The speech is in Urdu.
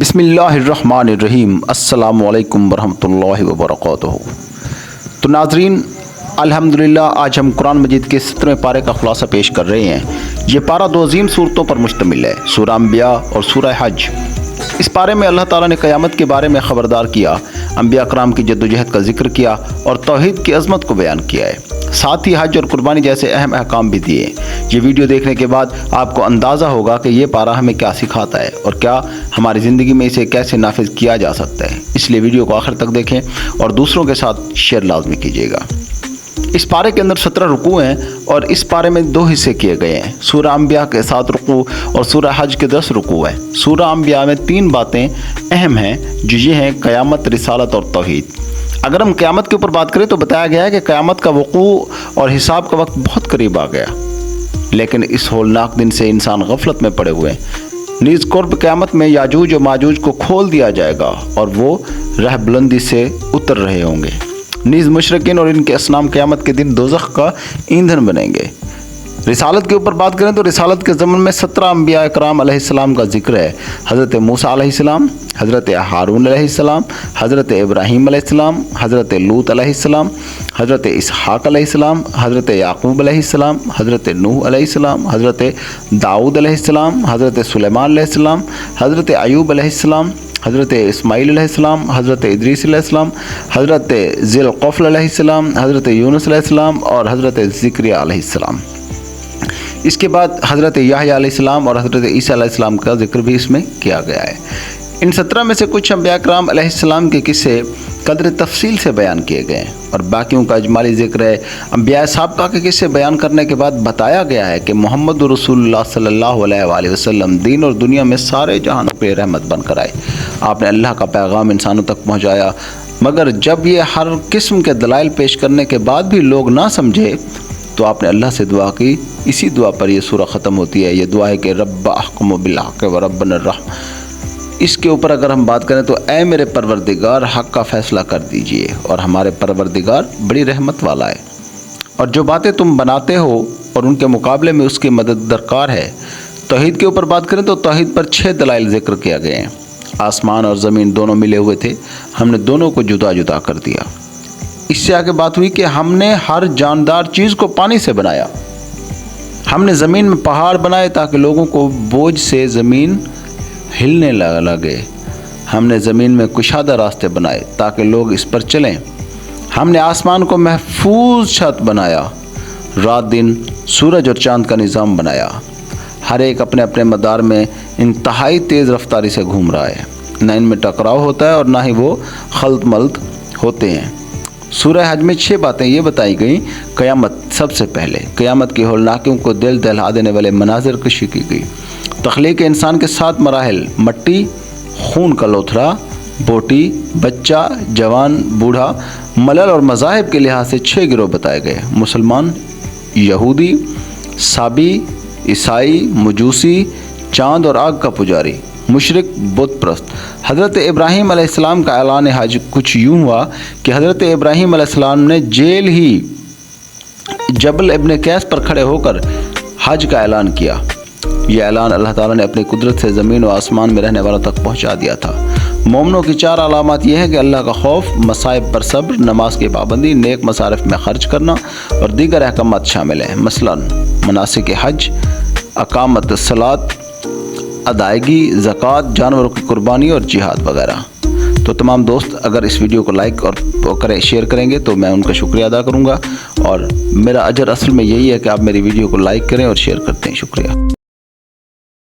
بسم اللہ الرحمن الرحیم۔ السلام علیکم ورحمۃ اللہ وبرکاتہ۔ تو ناظرین، الحمدللہ، آج ہم قرآن مجید کے سترویں پارے کا خلاصہ پیش کر رہے ہیں۔ یہ پارہ دو عظیم صورتوں پر مشتمل ہے، سورہ انبیاء اور سورہ حج۔ اس پارے میں اللہ تعالیٰ نے قیامت کے بارے میں خبردار کیا۔ انبیاء کرام کی جد و جہد کا ذکر کیا اور توحید کی عظمت کو بیان کیا ہے۔ ساتھ ہی حج اور قربانی جیسے اہم احکام بھی دیے۔ یہ ویڈیو دیکھنے کے بعد آپ کو اندازہ ہوگا کہ یہ پارہ ہمیں کیا سکھاتا ہے اور کیا ہماری زندگی میں اسے کیسے نافذ کیا جا سکتا ہے۔ اس لیے ویڈیو کو آخر تک دیکھیں اور دوسروں کے ساتھ شیئر لازمی کیجیے گا۔ اس پارے کے اندر سترہ رکوع ہیں اور اس پارے میں دو حصے کیے گئے ہیں۔ سورہ انبیاء کے سات رکوع اور سورہ حج کے دس رکوع ہیں۔ سورہ انبیاء میں تین باتیں اہم ہیں جو یہ ہیں، قیامت، رسالت اور توحید۔ اگر ہم قیامت کے اوپر بات کریں تو بتایا گیا ہے کہ قیامت کا وقوع اور حساب کا وقت بہت قریب آ گیا۔ لیکن اس ہولناک دن سے انسان غفلت میں پڑے ہوئے ہیں۔ نیز قرب قیامت میں یاجوج و ماجوج کو کھول دیا جائے گا اور وہ رہ بلندی سے اتر رہے ہوں گے۔ نیز مشرقین اور ان کے اسلام قیامت کے دن دوزخ کا ایندھن بنیں گے رسالت کے اوپر بات کریں تو رسالت کے زمن میں سترہ انبیاء اکرام علیہ السلام کا ذکر ہے حضرت موسیٰ علیہ السلام حضرت ہارون علیہ السلام حضرت ابراہیم علیہ السلام حضرت لوت علیہ السلام حضرت اسحاق علیہ السلام حضرت یعقوب علیہ السلام حضرت نوح علیہ السلام حضرت داؤد علیہ السلام حضرت سلیمان علیہ السلام حضرت ایوب علیہ السلام حضرت اسماعیل علیہ السلام، حضرت ادریس علیہ السلام، حضرت ذیل القفل علیہ السلام، حضرت یونس علیہ السلام اور حضرت ذکریہ علیہ السلام۔ اس کے بعد حضرت یاہی علیہ السلام اور حضرت عیسیٰ علیہ السلام کا ذکر بھی اس میں کیا گیا ہے۔ ان سترہ میں سے کچھ انبیاء کرام علیہ السلام کے قصے قدر تفصیل سے بیان کیے گئے ہیں اور باقیوں کا اجمالی ذکر ہے۔ انبیاء سابقہ کے قصے بیان کرنے کے بعد بتایا گیا ہے کہ محمد رسول اللہ صلی اللہ علیہ وآلہ وسلم دین اور دنیا میں سارے جہانوں پہ رحمت بن کر آئے۔ آپ نے اللہ کا پیغام انسانوں تک پہنچایا، مگر جب یہ ہر قسم کے دلائل پیش کرنے کے بعد بھی لوگ نہ سمجھے، تو آپ نے اللہ سے دعا کی۔ اسی دعا پر یہ سورہ ختم ہوتی ہے۔ یہ دعا ہے کہ رب احکم و بالحق و رب الرحم۔ اس کے اوپر اگر ہم بات کریں تو اے میرے پروردگار، حق کا فیصلہ کر دیجیے اور ہمارے پروردگار بڑی رحمت والا ہے۔ اور جو باتیں تم بناتے ہو اور ان کے مقابلے میں اس کی مدد درکار ہے، توحید کے اوپر بات کریں تو توحید پر چھ دلائل ذکر کیا گئے ہیں۔ آسمان اور زمین دونوں ملے ہوئے تھے، ہم نے دونوں کو جدا جدا کر دیا۔ اس سے آگے بات ہوئی کہ ہم نے ہر جاندار چیز کو پانی سے بنایا۔ ہم نے زمین میں پہاڑ بنائے تاکہ لوگوں کو بوجھ سے زمین ہلنے لگے۔ ہم نے زمین میں کشادہ راستے بنائے تاکہ لوگ اس پر چلیں۔ ہم نے آسمان کو محفوظ چھت بنایا۔ رات دن سورج اور چاند کا نظام بنایا۔ ہر ایک اپنے اپنے مدار میں انتہائی تیز رفتاری سے گھوم رہا ہے۔ نہ ان میں ٹکراؤ ہوتا ہے اور نہ ہی وہ خلط ملط ہوتے ہیں۔ سورہ حج میں چھ باتیں یہ بتائی گئیں، قیامت سب سے پہلے، قیامت کی ہولناکیوں کو دل دہلا دینے والے مناظر کشی کی گئی۔ تخلیق انسان کے سات مراحل مٹی، خون کا لوتھرا، بوٹی، بچہ، جوان، بوڑھا۔ ملل اور مذاہب کے لحاظ سے چھ گروہ بتائے گئے مسلمان، یہودی، سابی، عیسائی، مجوسی، چاند اور آگ کا پجاری۔ مشرق، بت پرست۔ حضرت ابراہیم علیہ السلام کا اعلان حج کچھ یوں ہوا کہ حضرت ابراہیم علیہ السلام نے جیل ہی جبل ابن کیس پر کھڑے ہو کر حج کا اعلان کیا۔ یہ اعلان اللہ تعالیٰ نے اپنی قدرت سے زمین و آسمان میں رہنے والوں تک پہنچا دیا تھا۔ مومنوں کی چار علامات یہ ہے کہ اللہ کا خوف، مصائب پر صبر، نماز کی پابندی، نیک مصارف میں خرچ کرنا اور دیگر احکامات شامل ہیں۔ مثلا مناسب حج، اقامت سلاد ادائیگی، زکوٰۃ، جانوروں کی قربانی اور جہاد وغیرہ۔ تو تمام دوست، اگر اس ویڈیو کو لائک اور کریں، شیئر کریں گے تو میں ان کا شکریہ ادا کروں گا۔ اور میرا اجر اصل میں یہی ہے کہ آپ میری ویڈیو کو لائک کریں اور شیئر کرتے ہیں۔ شکریہ۔